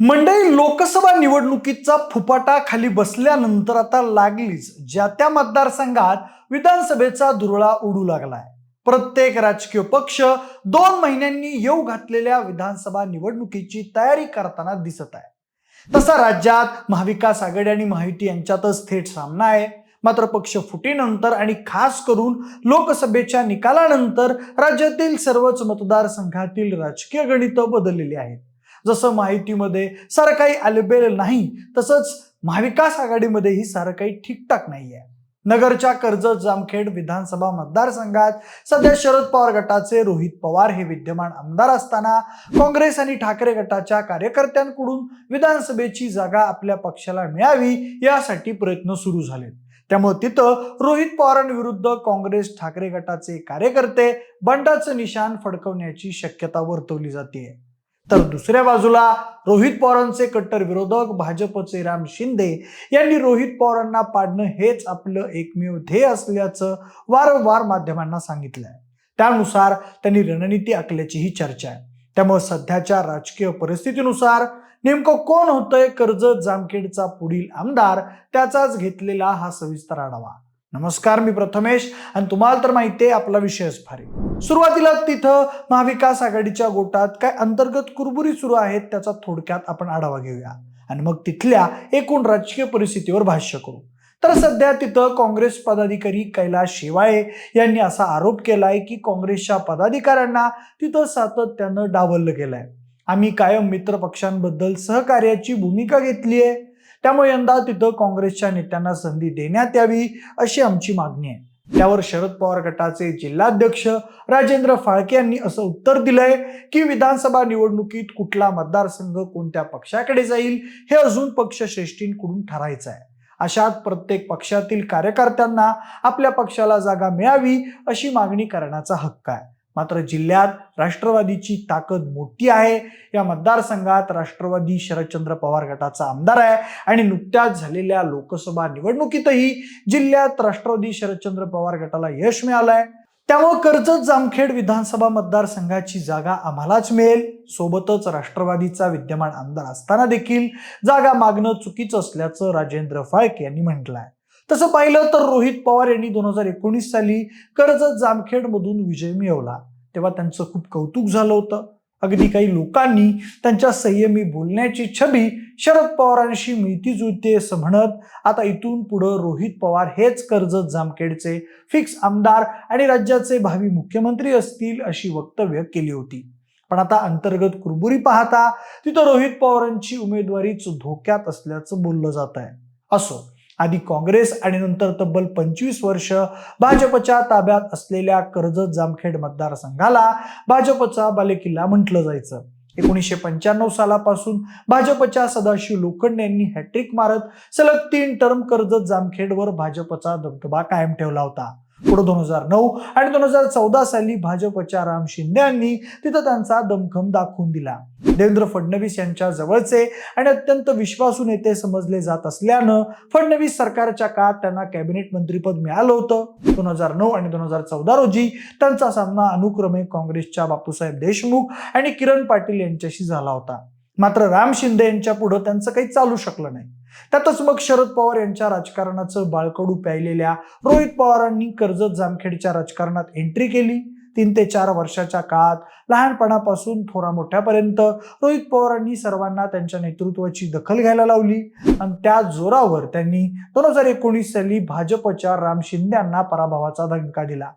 मंडळी लोकसभा निवडणुकीचा फुपाटा खाली बसल्यानंतर आता लागलीच ज्या त्या मतदारसंघात विधानसभेचा दुरळा उडू लागलाय. प्रत्येक राजकीय पक्ष दोन महिन्यांनी येऊ घातलेल्या विधानसभा निवडणुकीची तयारी करताना दिसत आहे. तसा राज्यात महाविकास आघाडी आणि माहिती यांच्यातच थेट सामना आहे. मात्र पक्ष फुटीनंतर आणि खास करून लोकसभेच्या निकालानंतर राज्यातील सर्वच मतदारसंघातील राजकीय गणित बदललेली आहेत. जसं माहितीमध्ये सारं काही आलेबेल नाही तसंच महाविकास आघाडीमध्येही सारं काही ठीकठाक नाहीये. नगरच्या कर्जत जामखेड विधानसभा मतदारसंघात सध्या शरद पवार गटाचे रोहित पवार हे विद्यमान आमदार असताना काँग्रेस आणि ठाकरे गटाच्या कार्यकर्त्यांकडून विधानसभेची जागा आपल्या पक्षाला मिळावी यासाठी प्रयत्न सुरू झाले त्यामुळे तिथं रोहित पवारांविरुद्ध काँग्रेस ठाकरे गटाचे कार्यकर्ते बंडाचं निशाण फडकवण्याची शक्यता वर्तवली जाते तर दुसऱ्या बाजूला रोहित पवारांचे कट्टर विरोधक भाजपचे राम शिंदे यांनी रोहित पवारांना पाडणं हेच आपलं एकमेव ध्येय असल्याचं वारंवार माध्यमांना सांगितलंय. त्यानुसार त्यांनी रणनीती आखल्याचीही चर्चा आहे. त्यामुळे सध्याच्या राजकीय परिस्थितीनुसार नेमकं कोण होतंय कर्जत जामखेडचा पुढील आमदार त्याचाच घेतलेला हा सविस्तर आढावा. नमस्कार मी प्रथमेश आणि तुम्हाला तर माहिती आहे आपला विषयच फारी सुरुवातीला तिथं महाविकास आघाडीच्या गोटात काय अंतर्गत कुरबुरी सुरू आहेत त्याचा थोडक्यात आपण आढावा घेऊया. आणि मग तिथल्या एकूण राजकीय परिस्थितीवर भाष्य करू. तर सध्या तिथं काँग्रेस पदाधिकारी कैलास शेवाळे यांनी असा आरोप केलाय की काँग्रेसच्या पदाधिकाऱ्यांना तिथं सातत्यानं डावललं गेलंय. आम्ही कायम मित्र पक्षांबद्दल सहकार्याची भूमिका घेतली आहे त्यामुळे यंदा तिथं काँग्रेसच्या नेत्यांना संधी देण्यात यावी अशी आमची मागणी आहे. त्यावर शरद पवार गटाचे जिल्हाध्यक्ष राजेंद्र फाळके यांनी असं उत्तर दिलंय की विधानसभा निवडणुकीत कुठला मतदारसंघ कोणत्या पक्षाकडे जाईल हे अजून पक्षश्रेष्ठींकडून ठरायचं आहे. अशात प्रत्येक पक्षातील कार्यकर्त्यांना आपल्या पक्षाला जागा मिळावी अशी मागणी करण्याचा हक्क आहे. मात्र जिल्ह्यात राष्ट्रवादीची ताकद मोठी आहे. या मतदारसंघात राष्ट्रवादी शरदचंद्र पवार गटाचा आमदार आहे आणि नुकत्याच झालेल्या लोकसभा निवडणुकीतही जिल्ह्यात राष्ट्रवादी शरदचंद्र पवार गटाला यश मिळालंय. त्यामुळे कर्जत जामखेड विधानसभा मतदारसंघाची जागा आम्हालाच मिळेल. सोबतच राष्ट्रवादीचा विद्यमान आमदार असताना देखील जागा मागणं चुकीचं असल्याचं राजेंद्र फाळके यांनी म्हटलं आहे तसं पाहिलं तर रोहित पवार यांनी दोन हजार एकोणीस साली कर्जत जामखेड मधून विजय मिळवला. तेव्हा त्यांचं खूप कौतुक झालं होतं. अगदी काही लोकांनी त्यांच्या संयमी बोलण्याची छबी शरद पवारांशी मिळती जुळते असं म्हणत आता इथून पुढं रोहित पवार हेच कर्जत जामखेडचे फिक्स आमदार आणि राज्याचे भावी मुख्यमंत्री असतील अशी वक्तव्य केली होती. पण आता अंतर्गत कुरबुरी पाहता तिथं रोहित पवारांची उमेदवारीच धोक्यात असल्याचं बोललं जात आहे असो आधी काँग्रेस आणि नंतर तब्बल पंचवीस वर्ष भाजपच्या ताब्यात असलेल्या कर्जत जामखेड मतदारसंघाला भाजपचा बालेकिल्ला म्हटलं जायचं. एकोणीसशे पंच्याण्णव सालापासून भाजपच्या सदाशिव लोखंडे यांनी हॅट्रिक मारत सलग तीन टर्म कर्जत जामखेडवर भाजपचा दबदबा कायम ठेवला होता. पुढे दोन हजार नऊ आणि दोन हजार चौदा साली भाजपच्या राम शिंदे यांनी तिथं त्यांचा दमखम दाखवून दिला. देवेंद्र फडणवीस यांच्या जवळचे आणि अत्यंत विश्वासू नेते समजले जात असल्यानं फडणवीस सरकारच्या काळात त्यांना कॅबिनेट मंत्रीपद मिळालं होतं. दोन हजार नऊ आणि दोन हजार चौदा रोजी त्यांचा सामना अनुक्रमे काँग्रेसच्या बापूसाहेब देशमुख आणि किरण पाटील यांच्याशी झाला होता. मात्र राम शिंदे यांच्या पुढे त्यांचं काही चालू शकलं नाही. त्यातच मग शरद पवार यांच्या राजकारणाचं बाळकडू प्यायलेल्या रोहित पवारांनी कर्जत जामखेडच्या राजकारणात एंट्री केली. तीन ते चार वर्षाच्या काळात लहानपणापासून थोरा मोठ्यापर्यंत रोहित पवारांनी सर्वांना त्यांच्या नेतृत्वाची दखल घ्यायला लावली. आणि त्या जोरावर त्यांनी दोन हजार एकोणीस साली भाजपच्या राम शिंदे यांना पराभवाचा धक्का दिला.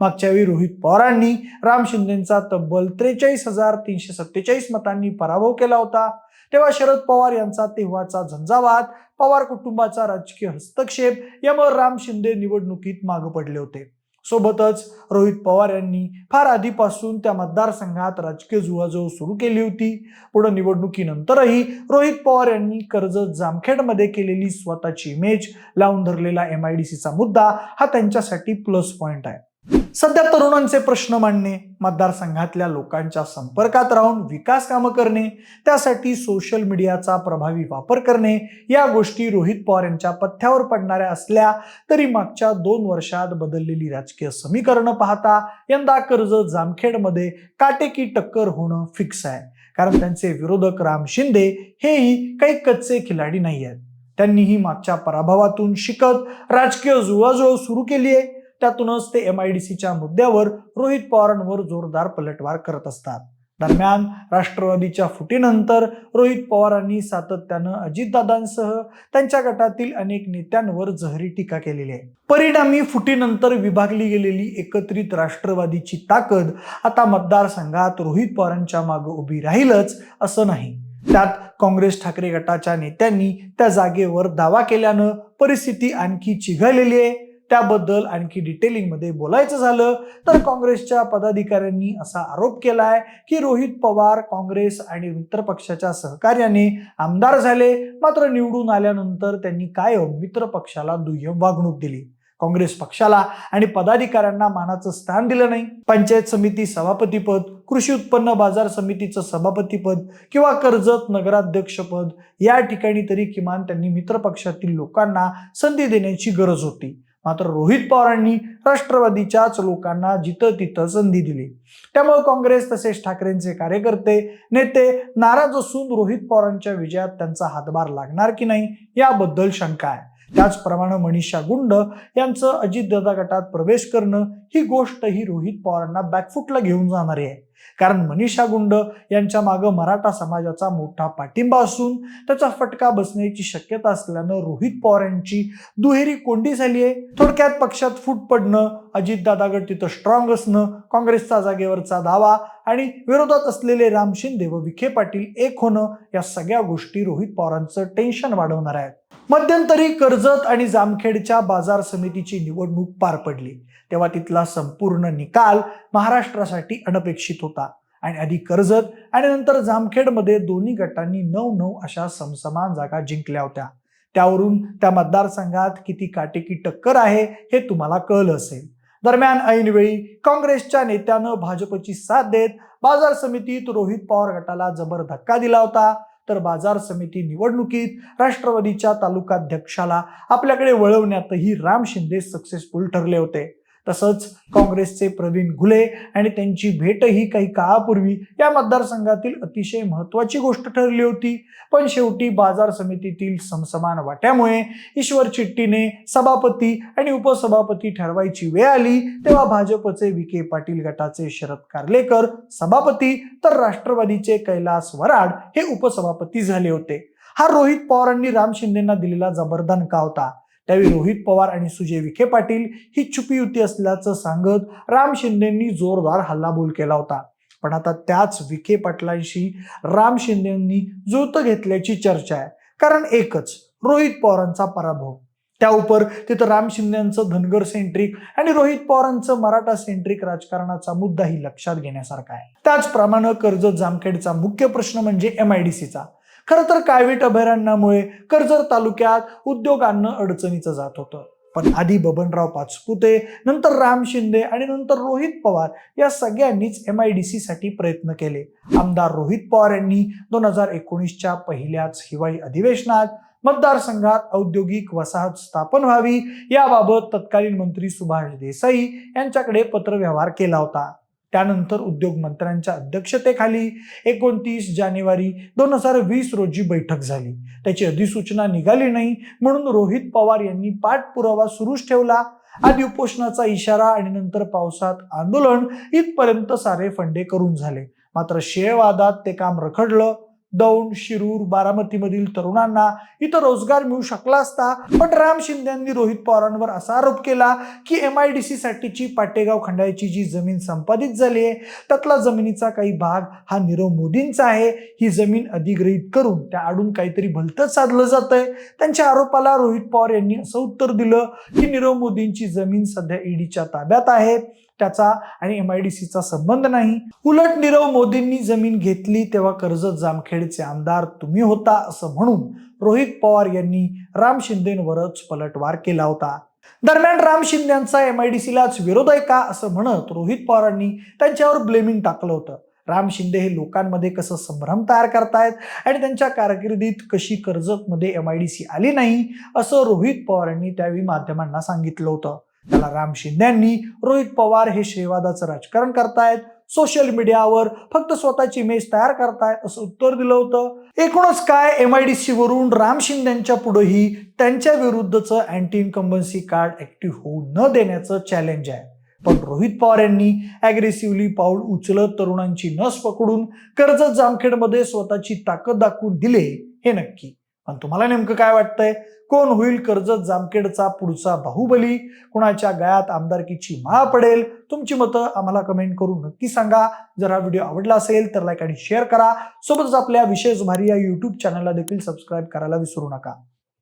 मागच्या वेळी रोहित पवारांनी राम शिंदेचा तब्बल त्रेचाळीस हजार तीनशे सत्तेचाळीस मतांनी पराभव केला होता. तेव्हा शरद पवार यांचा तेव्हाचा झंझावात पवार कुटुंबाचा राजकीय हस्तक्षेप यामुळे राम शिंदे निवडणुकीत मागे पडले होते. सोबतच रोहित पवार यांनी फार आधीपासून त्या मतदारसंघात राजकीय जुळाजुळ सुरू केली होती. पुढे निवडणुकीनंतरही रोहित पवार यांनी कर्ज जामखेडमध्ये केलेली स्वतःची इमेज लावून धरलेला एम आय डी सीचा मुद्दा हा त्यांच्यासाठी प्लस पॉईंट आहे. सध्या तरुणांचे प्रश्न मांडणे मतदारसंघातल्या लोकांच्या संपर्कात राहून विकास कामं करणे त्यासाठी सोशल मीडियाचा प्रभावी वापर करणे या गोष्टी रोहित पवार यांच्या पथ्यावर पडणाऱ्या असल्या तरी मागच्या दोन वर्षात बदललेली राजकीय समीकरणं पाहता यंदा कर्ज जामखेडमध्ये काटेकी टक्कर होणं फिक्स आहे. कारण त्यांचे विरोधक राम शिंदे हेही काही कच्चे खिलाडी नाही आहेत त्यांनीही मागच्या पराभवातून शिकत राजकीय जुळवाजुळव सुरू केली आहे त्यातूनच ते एम आय डी सीच्या मुद्द्यावर रोहित पवारांवर जोरदार पलटवार करत असतात. दरम्यान राष्ट्रवादीच्या फुटीनंतर रोहित पवारांनी सातत्यानं अजितदादांसह त्यांच्या गटातील अनेक नेत्यांवर जहरी टीका केलेली आहे. परिणामी फुटीनंतर विभागली गेलेली एकत्रित राष्ट्रवादीची ताकद आता मतदारसंघात रोहित पवारांच्या मागे उभी राहीलच असं नाही. त्यात काँग्रेस ठाकरे गटाच्या नेत्यांनी त्या जागेवर दावा केल्यानं परिस्थिती आणखी चिघळलेली आहे. त्याबद्दल आणखी डिटेलिंगमध्ये बोलायचं झालं तर काँग्रेसच्या पदाधिकाऱ्यांनी असा आरोप केलाय की रोहित पवार काँग्रेस आणि मित्र पक्षाच्या सहकार्याने आमदार झाले मात्र निवडून आल्यानंतर त्यांनी कायम मित्र पक्षाला दुय्यम वागणूक दिली? काँग्रेस पक्षाला आणि पदाधिकाऱ्यांना मानाचं स्थान दिलं नाही. पंचायत समिती सभापतीपद कृषी उत्पन्न बाजार समितीचं सभापतीपद किंवा कर्जत नगराध्यक्षपद या ठिकाणी तरी किमान त्यांनी मित्रपक्षातील लोकांना संधी देण्याची गरज होती. मात्र रोहित पवारांनी राष्ट्रवादीच्याच लोकांना जिथं तिथं संधी दिली. त्यामुळे काँग्रेस तसेच ठाकरेंचे कार्यकर्ते नेते नाराज असून रोहित पवारांच्या विजयात त्यांचा हातभार लागणार की नाही याबद्दल शंका आहे. त्याचप्रमाणे मनीषा गुंड यांचं अजितदादा गटात प्रवेश करणं ही गोष्ट ही रोहित पवारांना बॅकफुटला घेऊन जाणारी आहे. कारण मनीषा गुंड यांच्या मागं मराठा समाजाचा मोठा पाठिंबा असून त्याचा फटका बसण्याची शक्यता असल्यानं रोहित पवार यांची दुहेरी कोंडी झाली आहे. थोडक्यात पक्षात फूट पडणं अजितदादा गट तिथं स्ट्रॉंग असणं काँग्रेसचा जागेवरचा दावा आणि विरोधात असलेले राम शिंदे व विखे पाटील एक होणं या सगळ्या गोष्टी रोहित पवारांचं टेन्शन वाढवणार आहेत. मध्यंतरी कर्जत आणि जामखेडच्या बाजार समितीची निवडणूक पार पडली. तेव्हा तिथला संपूर्ण निकाल महाराष्ट्रासाठी अनपेक्षित होता. आणि आधी कर्जत आणि नंतर जामखेडमध्ये दोन्ही गटांनी नऊ नऊ अशा समसमान जागा जिंकल्या होत्या. त्यावरून त्या मतदारसंघात किती काटेकी टक्कर आहे हे तुम्हाला कळलं असेल. दरम्यान ऐनवेळी काँग्रेसच्या नेत्यानं भाजपची साथ देत बाजार समितीत रोहित पवार गटाला जबर धक्का दिला होता. तर बाजार समिती निवडणुकीत राष्ट्रवादीच्या तालुकाध्यक्षाला आपल्याकडे वळवण्यातही राम शिंदे सक्सेसफुल ठरले होते. तसंच काँग्रेसचे प्रवीण घुले आणि त्यांची भेटही काही काळापूर्वी या मतदारसंघातील अतिशय महत्वाची गोष्ट ठरली होती. पण शेवटी बाजार समितीतील समसमान वाट्यामुळे ईश्वर चिट्टीने सभापती आणि उपसभापती ठरवायची वेळ आली तेव्हा भाजपचे विखे पाटील गटाचे शरद कार्लेकर सभापती तर राष्ट्रवादीचे कैलास वराड हे उपसभापती झाले होते. हा रोहित पवारांनी राम शिंदेना दिलेला जबरदन का होता? त्यावेळी रोहित पवार आणि सुजय विखे पाटील ही छुपी युती असल्याचं सांगत राम शिंदेंनी जोरदार हल्लाबोल केला होता. पण आता त्याच विखे पाटलांशी राम शिंदेंनी जुळत घेतल्याची चर्चा आहे. कारण एकच रोहित पवारांचा पराभव. त्या उपर तिथं राम शिंदेचं धनगर सेंट्रिक आणि रोहित पवारांचं मराठा सेंट्रिक राजकारणाचा मुद्दाही लक्षात घेण्यासारखा आहे. त्याचप्रमाणे कर्जत जामखेडचा मुख्य प्रश्न म्हणजे एम आय डी सीचा खरं तर काळवीट अभयारण्यामुळे कर्जत तालुक्यात उद्योगांना अडचणीचं जात होतं. पण आधी बबनराव पाचपुते नंतर राम शिंदे आणि नंतर रोहित पवार या सगळ्यांनीच एम आय डी सीसाठी प्रयत्न केले. आमदार रोहित पवार यांनी दोन हजार एकोणीसच्या पहिल्याच हिवाळी अधिवेशनात मतदारसंघात औद्योगिक वसाहत स्थापन व्हावी याबाबत तत्कालीन मंत्री सुभाष देसाई यांच्याकडे पत्रव्यवहार केला होता. त्यानंतर उद्योग मंत्र्यांच्या अध्यक्षतेखाली एकोणतीस जानेवारी दोन हजार वीस रोजी बैठक झाली. त्याची अधिसूचना निघाली नाही म्हणून रोहित पवार यांनी पाठपुरावा सुरूच ठेवला. आधी उपोषणाचा इशारा आणि नंतर पावसात आंदोलन इथपर्यंत सारे फंडे करून झाले. मात्र शेवादात ते काम रखडलं. दौंड शिरूर बारामतीमधील तरुणांना इथं रोजगार मिळू शकला असता पण राम शिंदेंनी रोहित पवारांवर असा आरोप केला की एम आय डी सी साठीची पाटेगाव खंडाळ्याची जी जमीन संपादित झाली आहे त्यातला जमिनीचा काही भाग हा नीरव मोदींचा आहे. ही जमीन अधिग्रहित करून त्या आडून काहीतरी भलतंच साधलं जात आहे त्यांच्या आरोपाला रोहित पवार यांनी असं उत्तर दिलं की नीरव मोदींची जमीन सध्या ईडीच्या ताब्यात आहे. त्याचा आणि एम आय डी सीचा संबंध नाही. उलट नीरव मोदींनी जमीन घेतली तेव्हा कर्जत जामखेडचे आमदार तुम्ही होता असं म्हणून रोहित पवार यांनी राम शिंदेवरच पलटवार केला होता. दरम्यान राम शिंदेचा एम आय डी सीलाच विरोध आहे का असं म्हणत रोहित पवारांनी त्यांच्यावर ब्लेमिंग टाकलं होतं. राम शिंदे हे लोकांमध्ये कसं संभ्रम तयार करतायत आणि त्यांच्या कारकिर्दीत कशी कर्जतमध्ये एम आय डी सी आली नाही असं रोहित पवारांनी त्यावेळी माध्यमांना सांगितलं होतं. त्याला राम शिंद्यांनी रोहित पवार हे शेवादाचं राजकारण करतायत सोशल मीडियावर फक्त स्वतःची इमेज तयार करतायत असं उत्तर दिलं होतं. एकूणच काय एम आय डी सी वरून राम शिंदेच्या पुढेही त्यांच्या विरुद्धचं अँटी इन्कम्बन्सी कार्ड ऍक्टिव्ह होऊ न देण्याचं चॅलेंज आहे. पण रोहित पवार यांनी अग्रेसिव्हली पाऊल उचलत तरुणांची नस पकडून कर्जत जामखेडमध्ये स्वतःची ताकद दाखवून दिले हे नक्की. पण तुम्हाला नेमकं काय वाटतंय? कोण होईल कर्जत जामखेडचा पुढचा बाहुबली? कुणाच्या गळ्यात आमदारकीची माळ पडेल? तुमची मतं आम्हाला कमेंट करून नक्की सांगा. जर हा व्हिडिओ आवडला असेल तर लाईक आणि शेअर करा. सोबतच आपल्या विशेष भारी या युट्यूब चॅनलला देखील सबस्क्राईब करायला विसरू नका.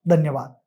धन्यवाद.